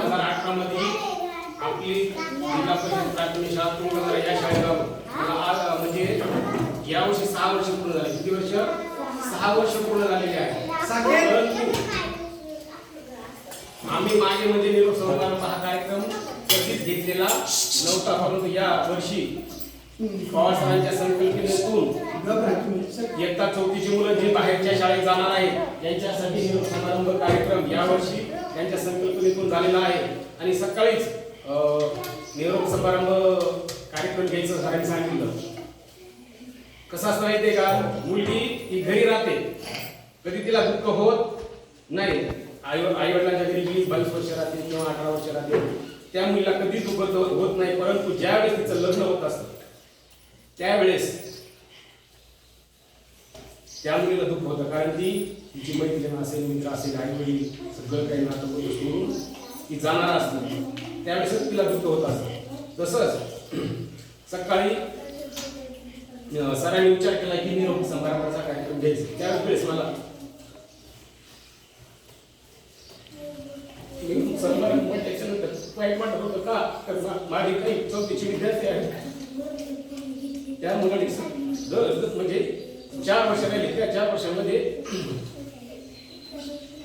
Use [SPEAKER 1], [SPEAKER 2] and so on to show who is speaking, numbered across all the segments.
[SPEAKER 1] हजार अठरा मध्ये आपली जिल्हा परिषद प्राथमिक शाळा तुंगनगर या शाळेला आज म्हणजे यावर्षी सहा वर्ष पूर्ण झाले. किती वर्ष? सहा वर्ष पूर्ण झालेले आहे. परंतु आम्ही मागे म्हणजे निरोप समारंभ हा कार्यक्रम कधीच घेतलेला नव्हता. परंतु या वर्षी पवार सरांच्या संकल्पनेतून इयत्ता चौथीची मुलं जे बाहेरच्या शाळेत जाणार आहेत यांच्यासाठी निरोप समारंभ कार्यक्रम यावर्षी त्यांच्या संकल्पनेतून झालेला आहे. आणि सकाळीच निरोप समारंभ कार्यक्रम घ्यायचं झाल्याने सांगितलं. कसं असतं माहितीये का? मुलगी ही घरी राहते. कधी तिला दुःख होत नाही. आई आई वडिलांच्या घरी वीस बावीस वर्ष राहते किंवा अठरा वर्ष राहते. त्या मुलीला कधीच दुःख होत नाही परंतु ज्यावेळेस तिचं लग्न होत असतं त्यावेळेस त्या मुलीला दुःख होतं. कारण ती तिची मैत्रीण असेल मित्र असेल आई वडील सगळं काही नातं गोष्ट सोडून ती जाणार असते त्यावेळेस तिला दुःख होत असतं. तसंच सकाळी सरांनी विचार केला की निरोप समारंभाचा कार्यक्रम घ्यायचा. त्यावेळेस मला निरोप समारंभ म्हटल्याच्यानंतर वाईट वाटत होतं का? तर माझे काही चौथीचे विद्यार्थी आहेत त्या मुलाने म्हणजे चार वर्षाने राहिले त्या चार वर्षामध्ये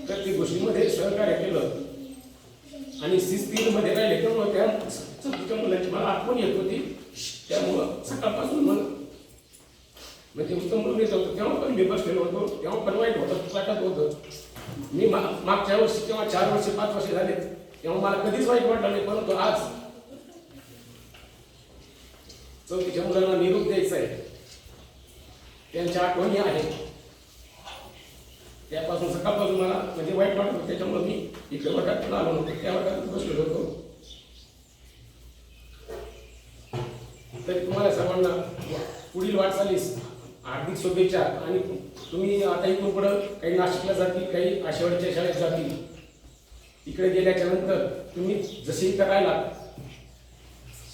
[SPEAKER 1] प्रत्येक गोष्टीमध्ये सहकार्य केलं. आणि शिस्तीमध्ये राहिले त्यामुळे त्या चौथीच्या मुलांची मला आठवण येत होती. त्यामुळं सकाळपासून मग म्हणजे उत्तम म्हणून येत होतं. तेव्हा पण मी बसलेलो होतो. तेव्हा पण वाईट होतं वाटत होतं. मी मागच्या वर्षी किंवा चार वर्ष पाच वर्ष झाले तेव्हा मला कधीच वाईट वाटलं नाही परंतु आज चौथीच्या मुलांना निरोप द्यायचा आहे. त्यांच्या आठवणी आहेत त्यापासून सकाळपासून मला म्हणजे वाईट वाटत होतं. त्याच्यामुळे मी इकडे वर्गात आलो नव्हतो. त्या वर्गात बसलेलो होतो. तरी तुम्हाला सर्वांना पुढील वाटचालीस हार्दिक शुभेच्छा. आणि तुम्ही आता इथून पुढं काही नाशिकला जातील काही आशेवाडीच्या शाळेत जातील. इकडे गेल्याच्यानंतर तुम्ही जसे इथं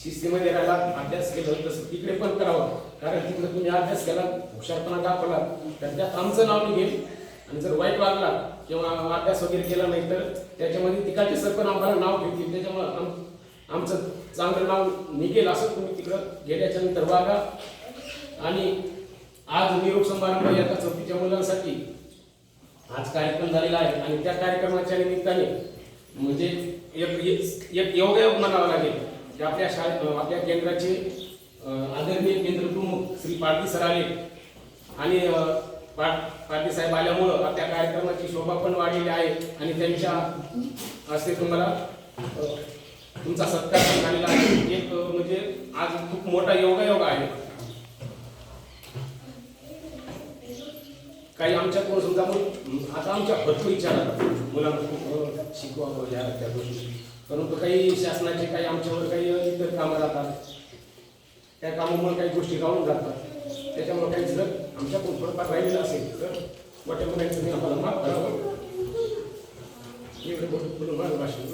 [SPEAKER 1] शिस्तीमध्ये राहिला अभ्यास केला तसं तिकडे पण करावं. कारण तिकडे तुम्ही अभ्यास केला हुशारपणा दाखवला तर त्यात आमचं नाव निघेल. आणि जर वाईट वागला किंवा अभ्यास वगैरे केला नाही तर त्याच्यामध्ये तिकडचे सर पण आम्हाला नाव घेतील. त्याच्यामुळं आम- आमचं चांगलं नाव निघेल असं तुम्ही तिकडं गेल्याच्यानंतर वागा. आणि आज निरोप समारंभ या चौथीच्या मुलांसाठी. आज कार्यक्रम झालेला आहे आणि त्या कार्यक्रमाच्या निमित्ताने म्हणजे एक एक- एक योगायोग म्हणावा लागेल. आपल्या शाळेत आपल्या केंद्राचे आदरणीय केंद्र प्रमुख श्री पाटील सर आले. आणि अं, साहेब आल्यामुळं आपल्या कार्यक्रमाची शोभा पण वाढलेली आहे. आणि त्यांच्या हस्ते तुम्हाला तुमचा सत्कार पण झालेला आहे. एक म्हणजे आज खूप मोठा योगायोग आहे. काही आमच्याकडून समजा मग आता आमच्या भरपूर इच्छा राहतात मुलांना खूप अ, शिकवावं या त्या गोष्टी. परंतु काही शासनाचे काही आमच्यावर काही इतर कामं राहतात. त्या कामामुळे काही गोष्टी राहून जातात. त्याच्यामुळे काही जर आमच्याकडून थोडंफार राहिलेलं असेल तर मोठ्या मोठ्या तुम्ही आम्हाला माफ करावं. एवढं बोलून माझं भाषण